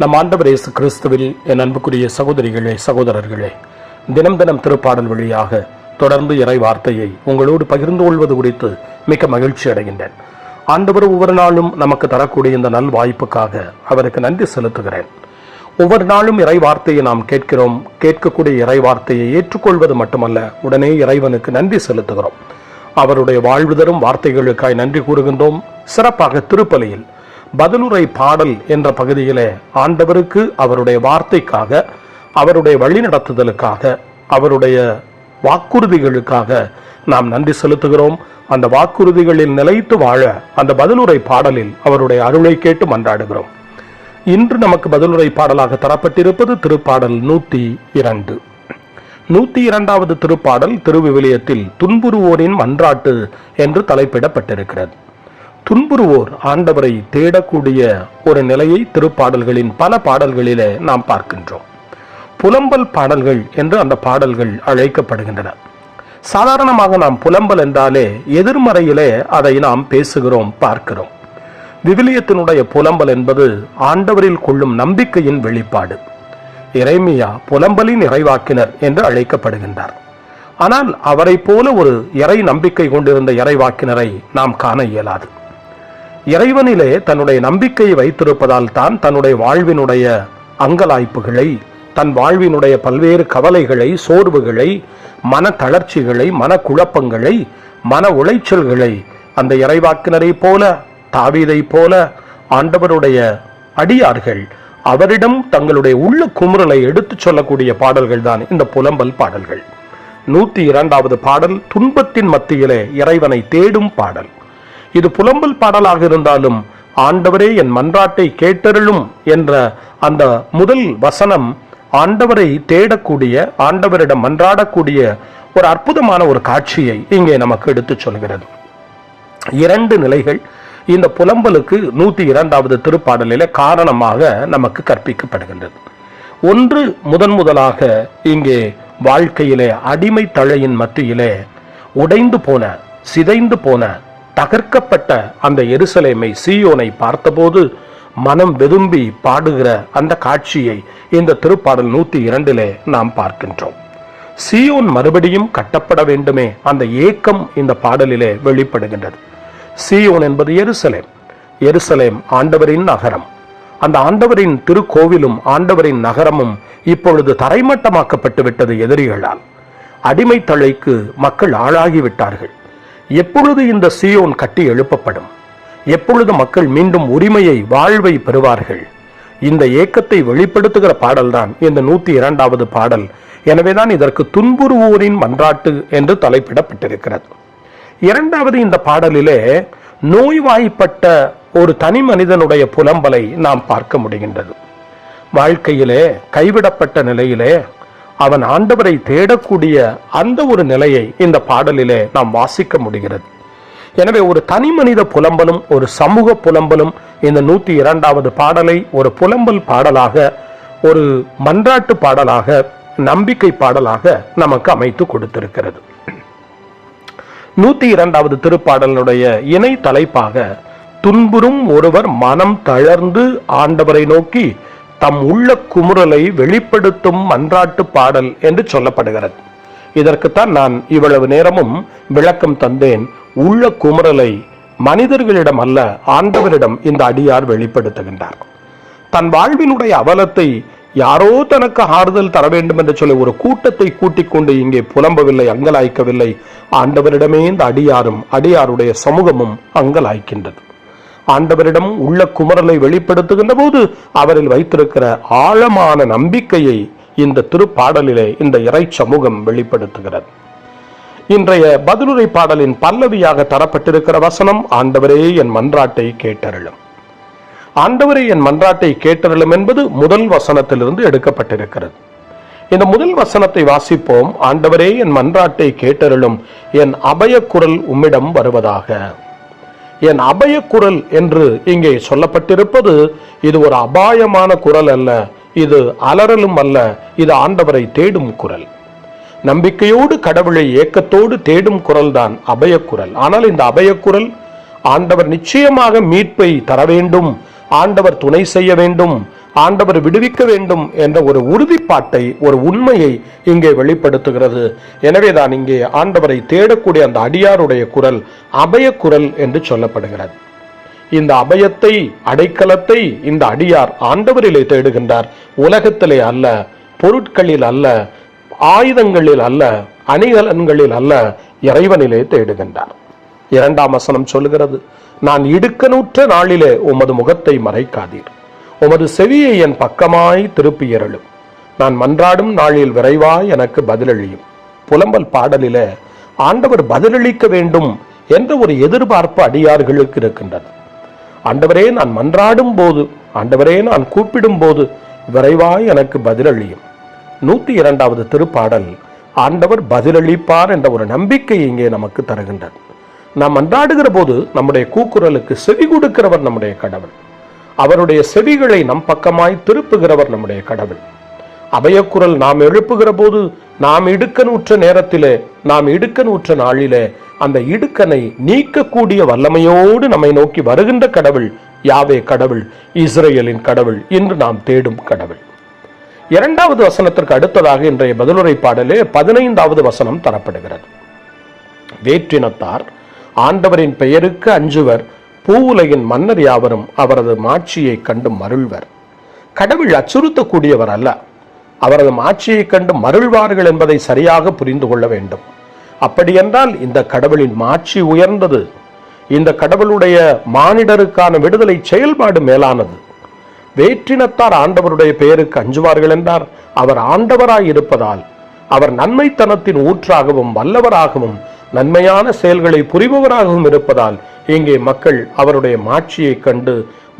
நம் ஆண்டவர் இயேசு கிறிஸ்துவில் என் அன்புக்குரிய சகோதரிகளே சகோதரர்களே தினம் தினம் திருப்பாடல் வழியாக தொடர்ந்து இறை வார்த்தையை உங்களோடு பகிர்ந்து கொள்வது குறித்து மிக மகிழ்ச்சி அடைகின்றேன். ஆண்டவர் ஒவ்வொரு நாளும் நமக்கு தரக்கூடிய இந்த நல் வாய்ப்புக்காக அவருக்கு நன்றி செலுத்துகிறேன். ஒவ்வொரு நாளும் இறை வார்த்தையை நாம் கேட்கிறோம். கேட்கக்கூடிய இறை வார்த்தையை ஏற்றுக்கொள்வது மட்டுமல்ல உடனே இறைவனுக்கு நன்றி செலுத்துகிறோம். அவருடைய வாழ்வு தரும் வார்த்தைகளுக்காய் நன்றி கூறுகின்றோம். சிறப்பாக திருப்பலியில் பதிலுரை பாடல் என்ற பகுதியிலே ஆண்டவருக்கு அவருடைய வார்த்தைக்காக அவருடைய வழிநடத்துதலுக்காக அவருடைய வாக்குறுதிகளுக்காக நாம் நன்றி செலுத்துகிறோம். அந்த வாக்குறுதிகளில் நிலைத்து வாழ அந்த பதிலுரை பாடலில் அவருடைய அருளை கேட்டு மன்றாடுகிறோம். இன்று நமக்கு பதிலுரை பாடலாக தரப்பட்டிருப்பது திருப்பாடல் நூத்தி இரண்டு. நூத்தி இரண்டாவது திருப்பாடல் திருவிவிலியத்தில் துன்புறுவோரின் மன்றாட்டு என்று தலைப்பிடப்பட்டிருக்கிறது. துன்புறுவோர் ஆண்டவரை தேடக்கூடிய ஒரு நிலையை திருப்பாடல்களின் பல பாடல்களிலே நாம் பார்க்கின்றோம். புலம்பல் பாடல்கள் என்று அந்த பாடல்கள் அழைக்கப்படுகின்றன. சாதாரணமாக நாம் புலம்பல் என்றாலே எதிர்மறையிலே அதை நாம் பேசுகிறோம் பார்க்கிறோம். விவிலியத்தினுடைய புலம்பல் என்பது ஆண்டவரில் கொள்ளும் நம்பிக்கையின் வெளிப்பாடு. இறைமையா புலம்பலின் இறைவாக்கினர் என்று அழைக்கப்படுகின்றார். ஆனால் அவரை போல ஒரு இறை நம்பிக்கை கொண்டிருந்த இறைவாக்கினரை நாம் காண இயலாது. இறைவனிலே தன்னுடைய நம்பிக்கையை வைத்திருப்பதால் தான் தன்னுடைய வாழ்வினுடைய அங்கலாய்ப்புகளை தன் வாழ்வினுடைய பல்வேறு கவலைகளை சோர்வுகளை மன தளர்ச்சிகளை மன குழப்பங்களை மன உளைச்சல்களை அந்த இறைவாக்கினரை போல தாவீதை போல ஆண்டவருடைய அடியார்கள் அவரிடம் தங்களுடைய உள்ள குமுறலை எடுத்துச் சொல்லக்கூடிய பாடல்கள் தான் இந்த புலம்பல் பாடல்கள். நூத்தி இரண்டாவது பாடல் துன்பத்தின் மத்தியிலே இறைவனை தேடும் பாடல். இது புலம்பல் பாடலாக இருந்தாலும் ஆண்டவரே என் மன்றாட்டை கேட்டருளும் என்ற அந்த முதல் வசனம் ஆண்டவரை தேடக்கூடிய ஆண்டவரிடம் மன்றாடக்கூடிய ஒரு அற்புதமான ஒரு காட்சியை இங்கே நமக்கு எடுத்துச் சொல்கிறது. இரண்டு நிலைகள் இந்த புலம்பலுக்கு நூத்தி இரண்டாவது திருப்பாடலில் காரணமாக நமக்கு கற்பிக்கப்படுகின்றது. ஒன்று முதன் முதலாக இங்கே வாழ்க்கையிலே அடிமை தழையின் மத்தியிலே உடைந்து போன சிதைந்து போன தகர்க்கப்பட்ட அந்த எருசலேமை சீயோனை பார்த்தபோது மனம் வெதும்பி பாடுகிற அந்த காட்சியை இந்த திருப்பாடல் நூத்தி இரண்டிலே நாம் பார்க்கின்றோம். சீயோன் மறுபடியும் கட்டப்பட வேண்டுமே அந்த ஏக்கம் இந்த பாடலிலே வெளிப்படுகின்றது. சீயோன் என்பது எருசலேம். எருசலேம் ஆண்டவரின் நகரம். அந்த ஆண்டவரின் திருக்கோவிலும் ஆண்டவரின் நகரமும் இப்பொழுது தரைமட்டமாக்கப்பட்டு விட்டது எதிரிகளால். அடிமை தழைக்கு மக்கள் ஆளாகிவிட்டார்கள். எப்பொழுது இந்த சியோன் கட்டி எழுப்பப்படும்? எப்பொழுது மக்கள் மீண்டும் உரிமையை வாழ்வை பெறுவார்கள்? இந்த ஏக்கத்தை வெளிப்படுத்துகிற பாடல்தான் இந்த நூத்தி இரண்டாவது பாடல். எனவேதான் இதற்கு துன்புறுவோரின் மன்றாட்டு என்று தலைப்பிடப்பட்டிருக்கிறது. இரண்டாவது இந்த பாடலிலே நோய்வாய்ப்பட்ட ஒரு தனி மனிதனுடைய புலம்பலை நாம் பார்க்க முடிகின்றது. வாழ்க்கையிலே கைவிடப்பட்ட நிலையிலே அவன் ஆண்டவரை தேடக்கூடிய அந்த ஒரு நிலையை இந்த பாடலிலே நாம் வாசிக்க முடிகிறது. எனவே ஒரு தனி மனித புலம்பலும் ஒரு சமூக புலம்பலும் இந்த நூத்தி இரண்டாவது பாடலை ஒரு புலம்பல் பாடலாக ஒரு மன்றாட்டு பாடலாக நம்பிக்கை பாடலாக நமக்கு அமைத்து கொடுத்திருக்கிறது. நூத்தி இரண்டாவது திருப்பாடலுடைய இணை தலைப்பாக துன்புறும் ஒருவர் மனம் தளர்ந்து ஆண்டவரை நோக்கி தம் உள்ள குமுறலை வெளிப்படுத்தும் மன்றாட்டு பாடல் என்று சொல்லப்படுகிறது. இதற்குத்தான் நான் இவ்வளவு நேரமும் விளக்கம் தந்தேன். உள்ள குமுறலை மனிதர்களிடம் அல்ல ஆண்டவரிடம் இந்த அடியார் வெளிப்படுத்துகின்றார். தன் வாழ்வினுடைய அவலத்தை யாரோ தனக்கு ஆறுதல் தர வேண்டும் என்று சொல்லி ஒரு கூட்டத்தை கூட்டிக் கொண்டு இங்கே புலம்பவில்லை அங்கலாய்க்கவில்லை. ஆண்டவரிடமே இந்த அடியாரும் அடியாருடைய சமூகமும் அங்கலாய்க்கின்றது. ஆண்டவரிடம் உள்ள குமரலை வெளிப்படுத்துகின்ற போது அவரில் வைத்திருக்கிற ஆழமான நம்பிக்கையை இந்த திருப்பாடலிலே இந்த இறை சமூகம் வெளிப்படுத்துகிறது. இன்றைய பதிலுரை பாடலின் பல்லவியாக தரப்பட்டிருக்கிற வசனம் ஆண்டவரே என் மன்றாட்டை கேட்டருளும். ஆண்டவரே என் மன்றாட்டை கேட்டருளும் என்பது முதல் வசனத்திலிருந்து எடுக்கப்பட்டிருக்கிறது. இந்த முதல் வசனத்தை வாசிப்போம். ஆண்டவரே என் மன்றாட்டை கேட்டருளும். என் அபயக்குரல் உம்மிடம் வருவதாக. என் அபயக்குரல் என்று இங்கே சொல்லப்பட்டிருப்பது இது ஒரு அபாயமான குரல் அல்ல. இது அலறலும் அல்ல. இது ஆண்டவரை தேடும் குரல். நம்பிக்கையோடு கடவுளை ஏக்கத்தோடு தேடும் குரல்தான் அபயக்குரல் ஆனால் இந்த அபயக்குரல் ஆண்டவர் நிச்சயமாக மீட்பை தர வேண்டும். ஆண்டவர் துணை செய்ய வேண்டும். ஆண்டவர் விடுவிக்க வேண்டும் என்ற ஒரு உறுதிப்பாட்டை ஒரு உண்மையை இங்கே வெளிப்படுத்துகிறது. எனவேதான் இங்கே ஆண்டவரை தேடக்கூடிய அந்த அடியாருடைய குரல் அபய குரல் என்று சொல்லப்படுகிறது. இந்த அபயத்தை அடைக்கலத்தை இந்த அடியார் ஆண்டவரிலே தேடுகின்றார். உலகத்திலே அல்ல பொருட்களில் அல்ல ஆயுதங்களில் அல்ல அணிகலன்களில் அல்ல இறைவனிலே தேடுகின்றார். இரண்டாம் வசனம் சொல்லுகிறது நான் இடுக்கனுற்ற நாளிலே உமது முகத்தை மறைக்காதீர். உமது செவியை என் பக்கமாய் திருப்பியருளும் நான் மன்றாடும் நாளில் விரைவாய் எனக்கு பதிலளியும். புலம்பல் பாடலில ஆண்டவர் பதிலளிக்க வேண்டும் என்ற ஒரு எதிர்பார்ப்பு அடியார்களுக்கு இருக்கின்றது. ஆண்டவரே நான் மன்றாடும் போது ஆண்டவரே நான் கூப்பிடும் போது விரைவாய் எனக்கு பதிலளியும். நூத்தி இரண்டாவது திருப்பாடல் ஆண்டவர் பதிலளிப்பார் என்ற ஒரு நம்பிக்கை இங்கே நமக்கு தருகின்றது. நாம் மன்றாடுகிற போது நம்முடைய கூக்குரலுக்கு செவி கொடுக்கிறவர் நம்முடைய கடவுள். அவருடைய செவிகளை நம் பக்கமாய் திருப்புகிறவர் நம்முடைய கடவுள். அபயக்குரல் நாம் எழுப்புகிற போது நாம் இடுக்கனூற்ற நேரத்திலே நாம் இடுக்கனூற்ற நாளிலே அந்த இடுக்கனை நீக்கக்கூடிய வல்லமையோடு நம்மை நோக்கி வருகின்ற கடவுள் யாவே கடவுள் இஸ்ரேலின் கடவுள் இன்று நாம் தேடும் கடவுள். இரண்டாவது வசனத்திற்கு அடுத்ததாக இன்றைய பதிலுரை பாடலே பதினைந்தாவது வசனம் தரப்படுகிறது. வேற்றினத்தார் ஆண்டவரின் பெயருக்கு அஞ்சுவர் பூவுலகின் மன்னர் யாவரும் அவரது மாட்சியை கண்டு மருள்வர். கடவுள் அச்சுறுத்தக்கூடியவர் அல்ல. அவரது மாட்சியை கண்டு மருள்வார்கள் என்பதை சரியாக புரிந்து கொள்ள வேண்டும். அப்படியென்றால் இந்த கடவுளின் மாட்சி உயர்ந்தது. இந்த கடவுளுடைய மானிடருக்கான விடுதலை செயல்பாடு மேலானது. வேற்றினத்தார் ஆண்டவருடைய பெயருக்கு அஞ்சுவார்கள் என்றார். அவர் ஆண்டவராய் இருப்பதால் அவர் நன்மைத்தனத்தின் ஊற்றாகவும் வல்லவராகவும் நன்மையான செயல்களை புரிபவராகவும் இருப்பதால் இங்கே மக்கள் அவருடைய மாட்சியை கண்டு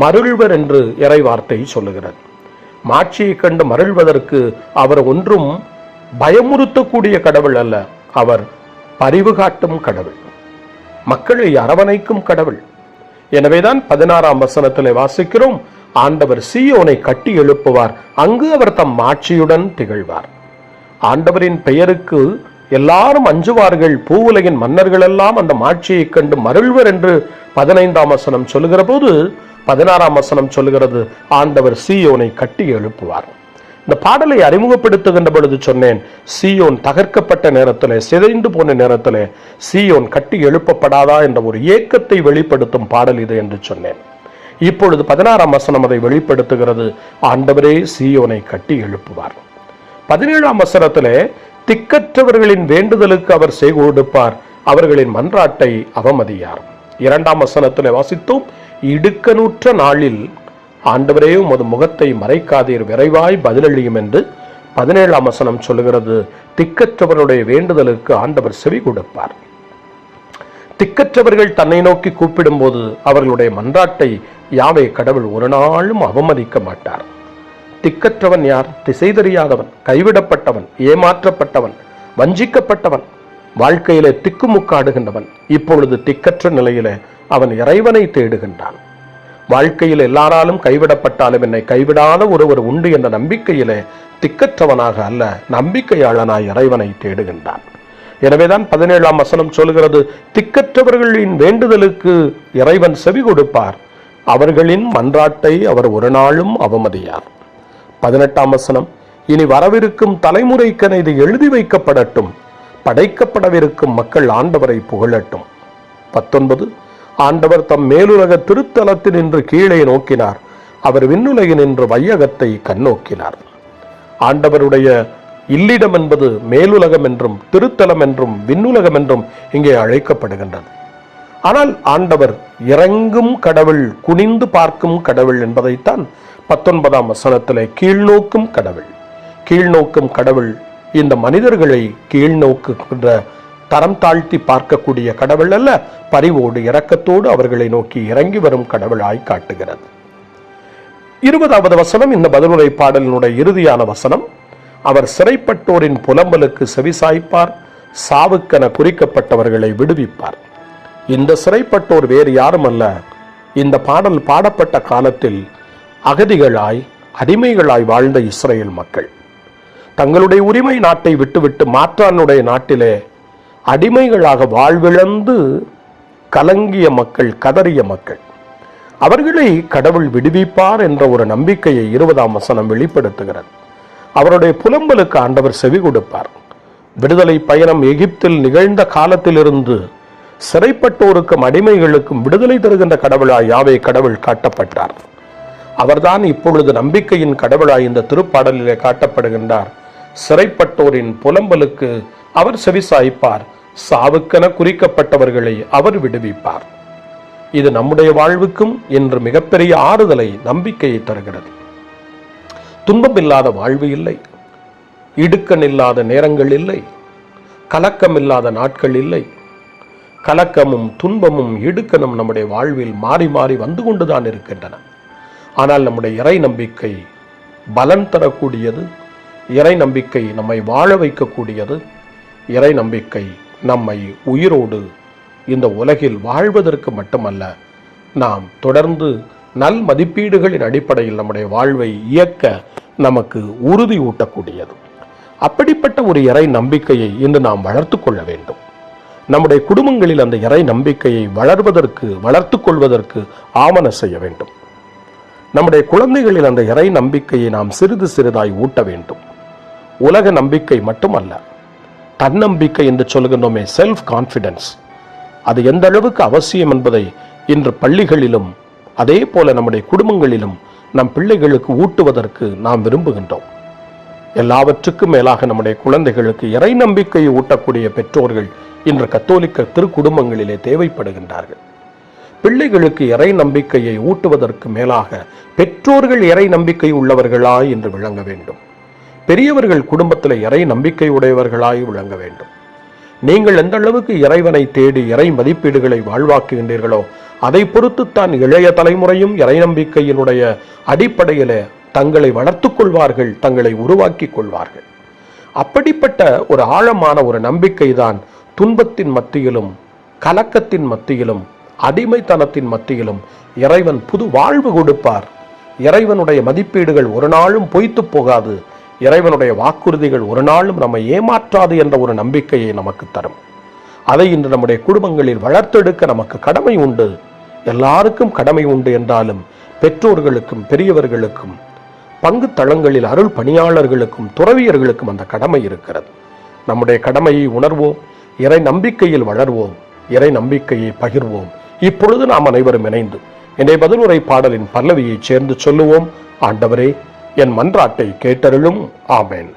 மருள்வர் என்று இறைவார்த்தை சொல்லுகிறார். மாட்சியை கண்டு மருள்வதற்கு அவர் ஒன்றும் பயமுறுத்தக்கூடிய கடவுள் அல்ல. அவர் பரிவு காட்டும் கடவுள். மக்களை அரவணைக்கும் கடவுள். எனவேதான் பதினாறாம் வசனத்திலே வாசிக்கிறோம் ஆண்டவர் சீயோனை கட்டி எழுப்புவார் அங்கு அவர் தம் மாட்சியுடன் திகழ்வார். ஆண்டவரின் பெயருக்கு எல்லாரும் அஞ்சுவார்கள். பூவுலகின் மன்னர்கள் எல்லாம் அந்த மாட்சியைக் கண்டு மருள்வர் என்று பதினைந்தாம் வசனம் சொல்லுகிற போது பதினாறாம் வசனம் சொல்லுகிறது ஆண்டவர் சீயோனை கட்டி எழுப்புவார். இந்த பாடலை அறிமுகப்படுத்துகின்ற பொழுது சொன்னேன் சீயோன் தகர்க்கப்பட்ட நேரத்தில் சிதைந்து போன நேரத்தில் சீயோன் கட்டி எழுப்பப்படாதா? என்ற ஒரு ஏக்கத்தை வெளிப்படுத்தும் பாடல் இது என்று சொன்னேன். இப்பொழுது பதினாறாம் வசனம் அதை வெளிப்படுத்துகிறது ஆண்டவரே சீயோனை கட்டி எழுப்புவார். பதினேழாம் வசனத்திலே திக்கற்றவர்களின் வேண்டுதலுக்கு அவர் செய்து கொடுப்பார். அவர்களின் மன்றாட்டை அவமதியார். இரண்டாம் வசனத்தில் வாசித்தோம் இடுக்கனுற்ற நாளில் ஆண்டவரே உமது முகத்தை மறைக்காதீர் விரைவாய் பதிலளியும் என்று பதினேழாம் வசனம் சொல்லுகிறது. திக்கற்றவருடைய வேண்டுதலுக்கு ஆண்டவர் செவி கொடுப்பார். திக்கற்றவர்கள் தன்னை நோக்கி கூப்பிடும்போது அவர்களுடைய மன்றாட்டை யாவை கடவுள் ஒரு நாளும் அவமதிக்க மாட்டார். திக்கற்றவன் யார்? திசை தெரியாதவன் கைவிடப்பட்டவன் ஏமாற்றப்பட்டவன் வஞ்சிக்கப்பட்டவன் வாழ்க்கையிலே திக்குமுக்காடுகின்றவன். இப்பொழுது திக்கற்ற நிலையிலே அவன் இறைவனை தேடுகின்றான். வாழ்க்கையில் எல்லாராலும் கைவிடப்பட்டாலும் என்னை கைவிடாத ஒருவர் உண்டு என்ற நம்பிக்கையிலே திக்கற்றவனாக அல்ல நம்பிக்கையாளனாய் இறைவனை தேடுகின்றான். எனவேதான் பதினேழாம் வசனம் சொல்கிறது திக்கற்றவர்களின் வேண்டுதலுக்கு இறைவன் செவி கொடுப்பார். அவர்களின் மன்றாட்டை அவர் ஒரு நாளும் அவமதியார். பதினெட்டாம் வசனம். இனி வரவிருக்கும் தலைமுறைக்கென இது எழுதி வைக்கப்படட்டும். படைக்கப்படவிருக்கும் மக்கள் ஆண்டவரை புகழட்டும். பத்தொன்பது. ஆண்டவர் தம் மேலுலக திருத்தலத்தில் நின்று கீழே நோக்கினார். அவர் விண்ணுலகில் நின்று வையகத்தை கண்ணோக்கினார். ஆண்டவருடைய இல்லிடம் என்பது மேலுலகம் என்றும் திருத்தலம் என்றும் விண்ணுலகம் என்றும் இங்கே அழைக்கப்படுகின்றது. ஆனால் ஆண்டவர் இறங்கும் கடவுள் குனிந்து பார்க்கும் கடவுள் என்பதைத்தான் பத்தொன்பதாம் வசனத்தில் கீழ்நோக்கும் கடவுள். கீழ்நோக்கும் கடவுள் இந்த மனிதர்களை கீழ்நோக்குகின்ற தரம் தாழ்த்தி பார்க்கக்கூடிய கடவுள் அல்ல பரிவோடு இரக்கத்தோடு அவர்களை நோக்கி இறங்கி வரும் கடவுளாய் காட்டுகிறது. இருபதாவது வசனம் இந்த பதிலுரை பாடலினுடைய இறுதியான வசனம் அவர் சிறைப்பட்டோரின் புலம்பலுக்கு செவிசாய்ப்பார் சாவுக்கென குறிக்கப்பட்டவர்களை விடுவிப்பார். இந்த சிறைப்பட்டோர் வேறு யாரும் அல்ல இந்த பாடல் பாடப்பட்ட காலத்தில் அகதிகளாய் அடிமைகளாய் வாழ்ந்த இஸ்ரேல் மக்கள். தங்களுடைய உரிமை நாட்டை விட்டுவிட்டு மாற்றானுடைய நாட்டிலே அடிமைகளாக வாழ்விழந்து கலங்கிய மக்கள் கதறிய மக்கள். அவர்களை கடவுள் விடுவிப்பார் என்ற ஒரு நம்பிக்கையை இருபதாம் வசனம் வெளிப்படுத்துகிறது. அவருடைய புலம்பலுக்கு ஆண்டவர் செவி கொடுப்பார். விடுதலை பயணம் எகிப்தில் நிகழ்ந்த காலத்திலிருந்து சிறைப்பட்டோருக்கும் அடிமைகளுக்கும் விடுதலை தருகின்ற கடவுளாய் யாவே கடவுள் காட்டப்பட்டார். அவர்தான் இப்பொழுது நம்பிக்கையின் கடவுளாய் இந்த திருப்பாடலிலே காட்டப்படுகின்றார். சிறைப்பட்டோரின் புலம்பலுக்கு அவர் செவிசாய்ப்பார் சாவுக்கென குறிக்கப்பட்டவர்களை அவர் விடுவிப்பார். இது நம்முடைய வாழ்வுக்கும் இன்று மிகப்பெரிய ஆறுதலை நம்பிக்கையை தருகிறது. துன்பம் இல்லாத வாழ்வு இல்லை. இடுக்கன் இல்லாத நேரங்கள் இல்லை. கலக்கம் இல்லாத நாட்கள் இல்லை. கலக்கமும் துன்பமும் இடுக்கணும் நம்முடைய வாழ்வில் மாறி மாறி வந்து கொண்டுதான் இருக்கின்றன. ஆனால் நம்முடைய இறை நம்பிக்கை பலன் தரக்கூடியது. இறை நம்பிக்கை நம்மை வாழ வைக்கக்கூடியது. இறை நம்பிக்கை நம்மை உயிரோடு இந்த உலகில் வாழ்வதற்கு மட்டுமல்ல நாம் தொடர்ந்து நல் மதிப்பீடுகளின் அடிப்படையில் நம்முடைய வாழ்வை இயக்க நமக்கு உறுதி ஊட்டக்கூடியது அப்படிப்பட்ட ஒரு இறை நம்பிக்கையை இன்று நாம் வளர்த்து கொள்ள வேண்டும். நம்முடைய குடும்பங்களில் அந்த இறை நம்பிக்கையை வளர்வதற்கு வளர்த்து கொள்வதற்கு ஆவண செய்ய வேண்டும். நம்முடைய குழந்தைகளில் அந்த இறை நம்பிக்கையை நாம் சிறிது சிறிதாய் ஊட்ட வேண்டும். உலக நம்பிக்கை மட்டுமல்ல தன்னம்பிக்கை என்று சொல்கின்றோமே செல்ஃப் கான்ஃபிடன்ஸ் அது எந்த அளவுக்கு அவசியம் என்பதை இன்று பள்ளிகளிலும் அதே போல நம்முடைய குடும்பங்களிலும் நம் பிள்ளைகளுக்கு ஊட்டுவதற்கு நாம் விரும்புகின்றோம். எல்லாவற்றுக்கும் மேலாக நம்முடைய குழந்தைகளுக்கு இறை நம்பிக்கையை ஊட்டக்கூடிய பெற்றோர்கள் இன்று கத்தோலிக்க திருக்குடும்பங்களிலே தேவைப்படுகின்றார்கள். பிள்ளைகளுக்கு இறை நம்பிக்கையை ஊட்டுவதற்கு மேலாக பெற்றோர்கள் இறை நம்பிக்கை உள்ளவர்களாய் என்று விளங்க வேண்டும். பெரியவர்கள் குடும்பத்தில் இறை நம்பிக்கை உடையவர்களாய் விளங்க வேண்டும். நீங்கள் எந்த அளவுக்கு இறைவனை தேடி இறை மதிப்பீடுகளை வாழ்வாக்குகின்றீர்களோ அதை பொறுத்துத்தான் இளைய தலைமுறையும் இறை நம்பிக்கையினுடைய அடிப்படையில தங்களை வளர்த்துக் கொள்வார்கள் தங்களை உருவாக்கிக் கொள்வார்கள். அப்படிப்பட்ட ஒரு ஆழமான ஒரு நம்பிக்கை தான் துன்பத்தின் மத்தியிலும் கலக்கத்தின் மத்தியிலும் அடிமைத்தனத்தின் மத்தியிலும் இறைவன் புது வாழ்வு கொடுப்பார். இறைவனுடைய மதிப்பீடுகள் ஒரு நாளும் பொய்த்து போகாது. இறைவனுடைய வாக்குறுதிகள் ஒரு நாளும் நம்மை ஏமாற்றாது என்ற ஒரு நம்பிக்கையை நமக்கு தரும். அதை இன்று நம்முடைய குடும்பங்களில் வளர்த்தெடுக்க நமக்கு கடமை உண்டு. எல்லாருக்கும் கடமை உண்டு என்றாலும் பெற்றோர்களுக்கும் பெரியவர்களுக்கும் பங்கு தளங்களில் அருள் பணியாளர்களுக்கும் துறவியர்களுக்கும் அந்த கடமை இருக்கிறது. நம்முடைய கடமையை உணர்வோம் இறை நம்பிக்கையில் வளர்வோம் இறை நம்பிக்கையை பகிர்வோம் இப்பொழுது நாம் அனைவரும் இணைந்து என்னை பதிலுரை பாடலின் பல்லவியை சேர்ந்து சொல்லுவோம். ஆண்டவரே என் மன்றாட்டை கேட்டருளும். ஆமேன்.